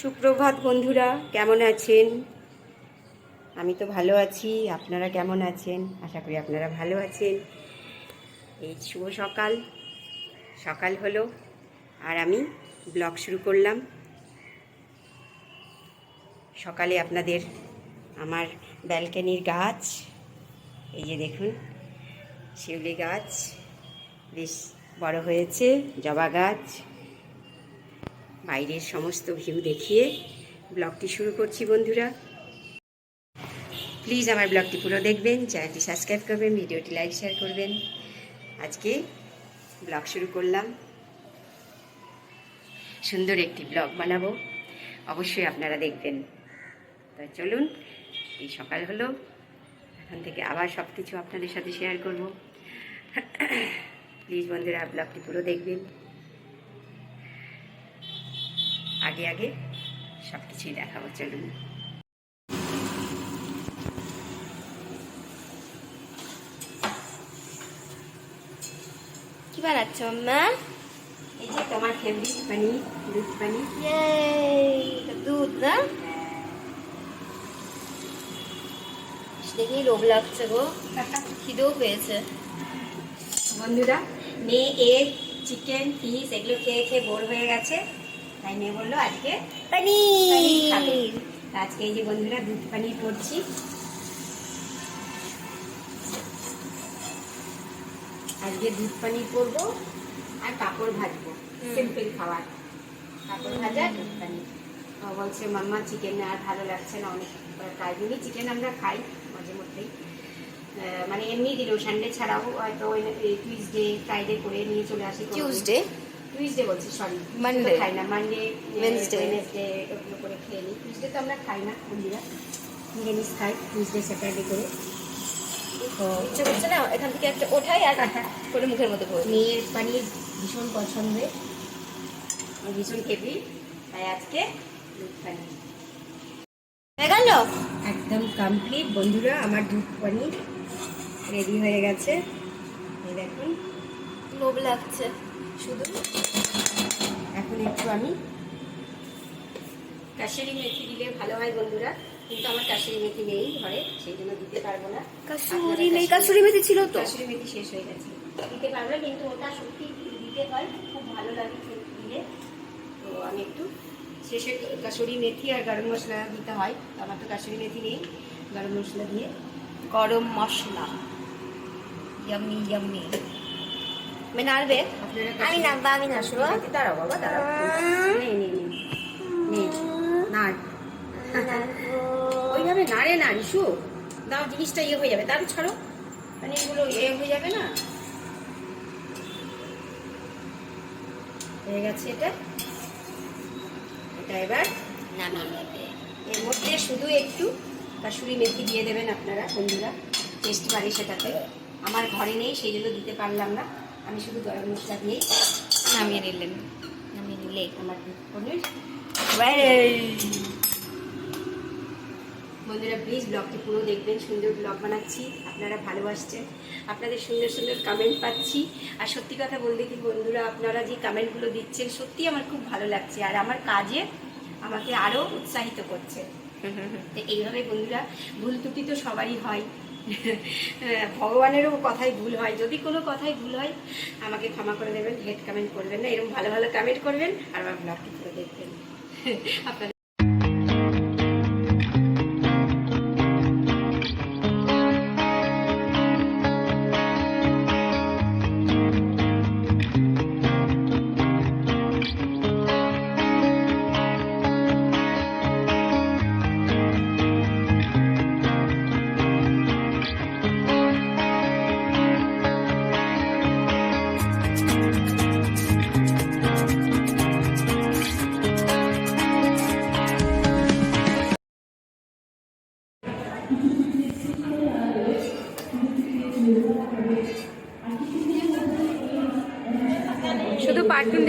সুপ্রভাত বন্ধুরা, কেমন আছেন? আমি তো ভালো আছি, আপনারা কেমন আছেন? আশা করি আপনারা ভালো আছেন। এই শুভ সকাল। সকাল হলো, আর আমি ব্লগ শুরু করলাম। সকালে আপনাদের আমার ব্যালকানির গাছ, এই যে দেখুন, শিউলি গাছ, বেশ বড় হয়েছে, জবা গাছ। বাইরের সমস্ত ভিউ দেখিয়ে ব্লগটি শুরু করছি বন্ধুরা। প্লিজ আমার ব্লগটি পুরো দেখবেন, চ্যানেলটি সাবস্ক্রাইব করবেন, ভিডিওটি লাইক, শেয়ার করবেন। আজকে ব্লগ শুরু করলাম। সুন্দর একটি ব্লগ বানাবো, অবশ্যই আপনারা দেখবেন। তো চলুন, এই সকাল হলো। এখন থেকে আবার সব কিছু আপনাদের সাথে শেয়ার করব। প্লিজ বন্ধুরা, ব্লগটি পুরো দেখবেন। আগে আগে সব কিছুই দেখাবো চলুন। কি বানাচ্ছ মাম্মা এই যে তোমার ফেভারিট পানির দুধ পানির দুধ না? দেখেই লোভ লাগছে গো? খিদেও পেয়েছে। বন্ধুরা মেয়ে এগ চিকেন ফিশ এগুলো খেয়ে খেয়ে বোর হয়ে গেছে। তাই মেয়ে বলল আজকে পানির। আজকে এই যে বন্ধুরা দুধ পানির করছি। আজকে দুধ পানির করব আর পাঁপড় ভাজবো। সিম্পল খাবার। পাঁপড় ভাজা দুধ পানির। বলছে মাম্মা চিকেন আর ভালো লাগছে না অনেক দিনই চিকেন আমরা খাই মাঝে মধ্যেই। মানে এমনি দিলেও সানডে ছাড়াও হয়তো টুইসডে ফ্রাইডে করে নিয়ে চলে আসি। টিউসডে টুইসডে বলছি সরি Monday. খাই না মানডে Wednesday. ওয়েনেসডে ওগুলো করে খেয়ে নিই। টুইসডে তো আমরা খাই না বন্ধুরা নিরামিষ খাই টুইসডে স্যাটারডে করে। তো ইচ্ছে করছে না এখান থেকে একটা ওঠাই আর করে মুখের মধ্যে ভরে মেয়ের পানির ভীষণ পছন্দের। ভীষণ খেপি তাই আজকে দুধ পানি হয়ে গেল? একদম কমপ্লিট বন্ধুরা আমার দুধ পানি রেডি হয়ে গেছে। দেখুন। লোভ লাগছে। শুধু এখন একটু আমি কাশারি মেথি দিলে ভালো হয় বন্ধুরা কিন্তু আমার কাশারি মেথি নেই ঘরে সেই জন্য দিতে পারব না। কাসুরি নেই কাসুরি মেথি ছিল তো। কাশারি মেথি শেষ হয়ে গেছে। দিতে পারব না, কিন্তু ওটা সত্যি দিতে হয় খুব ভালো লাগে খেতে দিলে। তো আমি একটু শেষে কাসুরি মেথি আর গরম মশলা দিতে হয় তো আমার তো কাসুরি মেথি নেই গরম মশলা দিয়ে। গরম মশলা। Yummy yummy নাড়বে? আমি নামবো আমি নাচবো দাঁড়াও বাবা দাঁড়াও। নে নাড়। ওইভাবে নাড়ে না রিসু দাও জিনিসটা ইয়ে হয়ে যাবে। তাহলে ছাড়ো। মানে এগুলো ইয়ে হয়ে যাবে না? হয়ে গেছে এটা। এটা এবার নামিয়ে নেবে। এর মধ্যে শুধু একটু কাসুরি মেথি দিয়ে দেবেন আপনারা বন্ধুরা। টেস্ট বাড়ে সেটাতে। আমার ঘরে নেই সেই জন্য দিতে পারলাম না। আমি শুধু গরম মশলা দিয়েই নামিয়ে নিলেন। নামিয়ে নিলে আমার দুধ পনির বন্ধুরা প্লিজ ব্লগটি পুরো দেখবেন সুন্দর ব্লগ বানাচ্ছি আপনারা ভালোবাসছেন। আপনাদের সুন্দর সুন্দর কমেন্ট পাচ্ছি। আর সত্যি কথা বলতে কি বন্ধুরা আপনারা যে কমেন্টগুলো দিচ্ছেন সত্যি আমার খুব ভালো লাগছে। আর আমার কাজে আমাকে আরও উৎসাহিত করছে। তো এইভাবে বন্ধুরা ভুল ত্রুটি তো সবারই হয়। ভগবানেরও কথাই ভুল হয়। যদি কোনো কথাই ভুল হয়, আমাকে ক্ষমা করে দেবেন হেড কমেন্ট করবেন না। এরকম ভালো ভালো কমেন্ট করবেন, আর আমার ব্লগটি পুরো দেখবেন। আপনাদের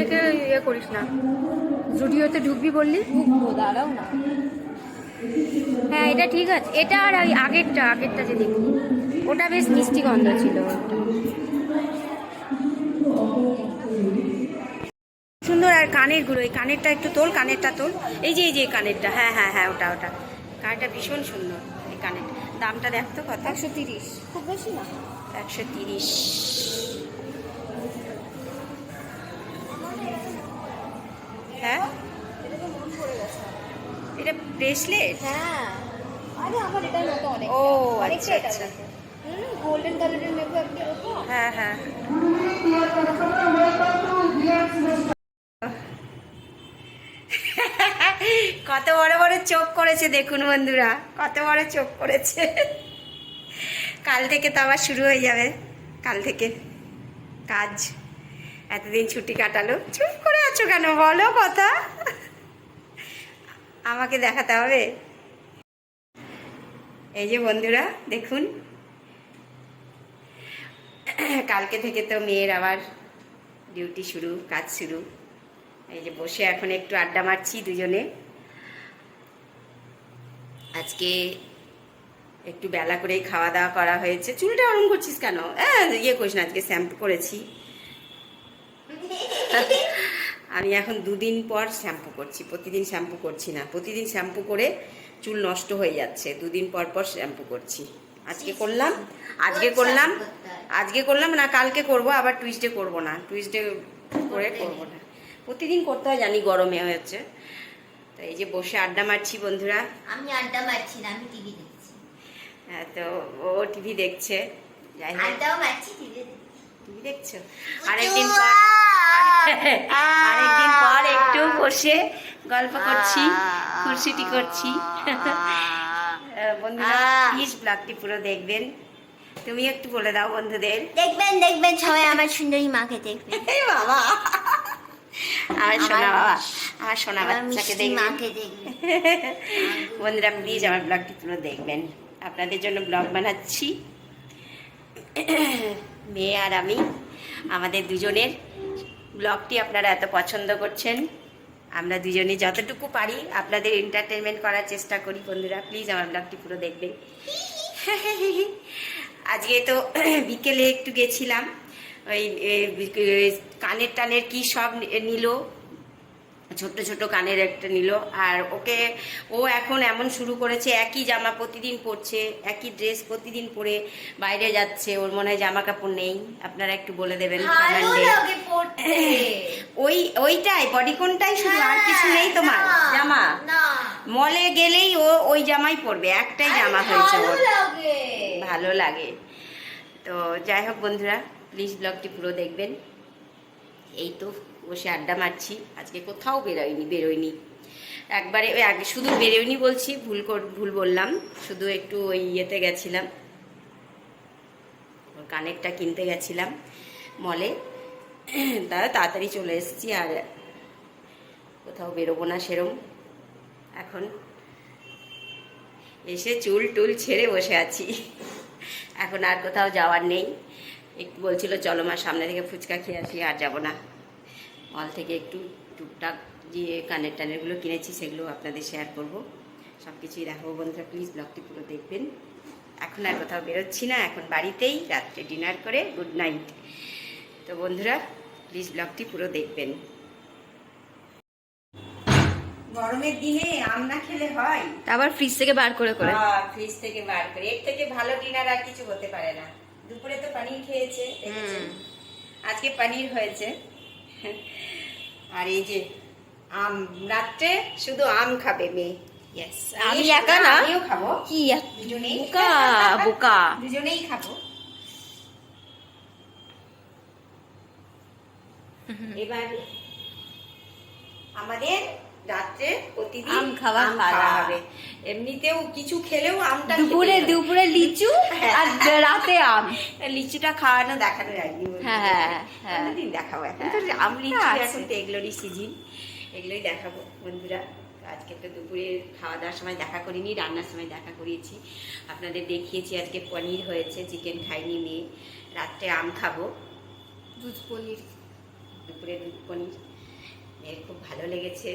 দেখে ইয়ে করিস না। জুডিওতে ঢুকবি বললি? দাঁড়াও না। হ্যাঁ এটা ঠিক আছে। এটা আর ওই আগেরটা আগেরটা যে দেখি ওটা বেশ মিষ্টি গন্ধ ছিল সুন্দর আর কানেরগুলো এই কানেরটা একটু তোল কানেরটা তোল। এই যে এই যে কানেরটা। হ্যাঁ হ্যাঁ হ্যাঁ ওটা ওটা। কানেরটা ভীষণ সুন্দর এই কানের দামটা দেখতো কত? একশো তিরিশ। খুব বেশি না? একশো তিরিশ। হ্যাঁ? এটা ব্রেসলেট হ্যাঁ। আরে আমার এটার মতো অনেক ও, আচ্ছা, আচ্ছা। গোল্ডেন কালারের নেব একটা হ্যাঁ হ্যাঁ। কত বড় বড় চোখ করেছে দেখুন বন্ধুরা কত বড় চোখ করেছে। কাল থেকে তো আবার শুরু হয়ে যাবে কাল থেকে। কাজ। এতদিন ছুটি কাটালো চুপ করে আছো কেন? বলো কথা। আমাকে দেখাতে হবে। এই যে বন্ধুরা, দেখুন। কালকে থেকে তো মেয়ের আবার ডিউটি শুরু, কাজ শুরু। এই যে বসে এখন একটু আড্ডা মারছি দুজনে। আজকে একটু বেলা করেই খাওয়া দাওয়া করা হয়েছে। চুলটা ওরম করছিস কেন? হ্যাঁ ইয়ে করিস না, আজকে শ্যাম্পু করেছি। আমি এখন দুদিন পর শ্যাম্পু করছি প্রতিদিন শ্যাম্পু করছি না। প্রতিদিন শ্যাম্পু করে চুল নষ্ট হয়ে যাচ্ছে দুদিন পর পর শ্যাম্পু করছি। আজকে করলাম আজকে করলাম আজকে করলাম না কালকে করব আবার টুইসডে করব না। টুইসডে করে করব না। প্রতিদিন করতে হয় জানি গরমে হয়েছে। তো এই যে বসে আড্ডা মারছি বন্ধুরা। আমি আড্ডা মারছি না আমি টিভি দেখছি। হ্যাঁ, তো ও টিভি দেখছে। আড্ডাও মারছি টিভি টিভি দেখছ? আরেকদিন পর আরেকদিন পর একটু বসে গল্প করছি খুরশিটি করছি। বন্ধুরা প্লিজ ব্লগটি পুরো দেখবেন। তুমি একটু বলে দাও বন্ধুদের। দেখবেন দেখবেন সবাই আমার সুন্দরী মাকে দেখবেন। বাবা। আমার সোনা বাবা আমার সোনা বাচ্চাকে মাকে দেখবেন। বন্ধুরা প্লিজ আমার ব্লগটি পুরো দেখবেন। আপনাদের জন্য ব্লগ বানাচ্ছি। মেয়ে আর আমি আমাদের দুজনের। ব্লগটি আপনারা এত পছন্দ করছেন আমরা দুজনে যতটুকু পারি আপনাদের এন্টারটেনমেন্ট করার চেষ্টা করি বন্ধুরা। প্লিজ আমার ব্লগটি পুরো দেখবেন। আজকে তো বিকেলে একটু গেছিলাম ওই কানের টানের কি সব নিল ছোট্ট ছোট কানের একটা নিল আর ওকে ও এখন এমন শুরু করেছে একই জামা প্রতিদিন পরছে একই ড্রেস প্রতিদিন পরে বাইরে যাচ্ছে ওর মনে হয় জামা কাপড় নেই। আপনারা একটু বলে দেবেন ওই ওইটাই বডিকনটাই শুধু আর কিছু নেই তোমার? জামা? মলে গেলেই ও ওই জামাই পরবে একটাই জামা হয়েছে ওর। ভালো লাগে। তো যাই হোক বন্ধুরা প্লিজ ব্লগটি পুরো দেখবেন। এই তো বসে আড্ডা মারছি আজকে কোথাও বেরোয়নি বেরোয়নি। একবারে ওই আগে শুধু বেরোয়নি বলছি ভুল ভুল বললাম শুধু একটু ওই ইয়েতে গেছিলাম। ওর কানেরটা কিনতে গেছিলাম মলে তারা তাড়াতাড়ি চলে এসেছি আর কোথাও বেরোবো না সেরম। এখন এসে চুল টুল ছেড়ে বসে আছি। এখন আর কোথাও যাওয়ার নেই। একটু বলছিল, চলো মা, সামনে থেকে ফুচকা খেয়ে আসি, আর যাব না। মল থেকে একটু টুকটাক যে কানের টানেরগুলো কিনেছি, সেগুলো আপনাদের শেয়ার করব। সব কিছুই দেখাবো বন্ধুরা প্লিজ ব্লগটি পুরো দেখবেন। এখন আর কোথাও বেরোচ্ছি না, এখন বাড়িতেই, রাত্রে ডিনার করে গুড নাইট তো বন্ধুরা প্লিজ ব্লগটি পুরো দেখবেন। গরমের দিনে আম না খেলে হয়? আবার ফ্রিজ থেকে বার করে করে। ফ্রিজ থেকে বার করে। এর থেকে ভালো ডিনার আর কিছু হতে পারে না। দুপুরে তো পানির খেয়েছে? আজকে পানির হয়েছে। আর এই যে আম রাত্রে শুধু আম খাবে মেয়ে। আমি একা না, আমিও খাব। কি বোকা বোকা। দুজনেই খাব। এবার আমাদের রাত্রে প্রতিদিন আম পালা। খাওয়া হবে। এমনিতেও কিছু খেলেও আমটা দুপুরে দুপুরে লিচু আর রাতে আম। লিচুটা খাওয়ানো দেখানো যায়নি হ্যাঁ, হ্যাঁ, হ্যাঁ। দিন দেখাবো এখন। তো আম লিচু এখন তো এগুলোরই সিজন এগুলোই দেখাবো বন্ধুরা। আজকে তো দুপুরে খাওয়া দাওয়ার সময় দেখা করিনি রান্নার সময় দেখা করিয়েছি। আপনাদের দেখিয়েছি আজকে পনির হয়েছে চিকেন খাইনি মেয়ে। রাত্রে আম খাব। দুধ পনির। দুপুরে দুধ পনির। মেয়ের খুব ভালো লেগেছে।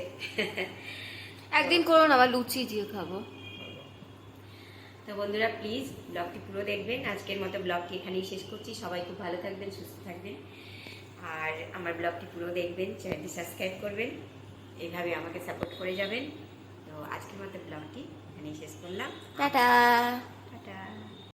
একদিন করো না আবার লুচি দিয়ে খাব। তো বন্ধুরা প্লিজ ব্লগটি পুরো দেখবেন। আজকের মতো ব্লগটি এখানেই শেষ করছি। সবাই খুব ভালো থাকবেন সুস্থ থাকবেন। আর আমার ব্লগটি পুরো দেখবেন চ্যানেলটি সাবস্ক্রাইব করবেন। এইভাবে আমাকে সাপোর্ট করে যাবেন। তো আজকের মতো ব্লগটি এখানেই শেষ করলাম। টাটা।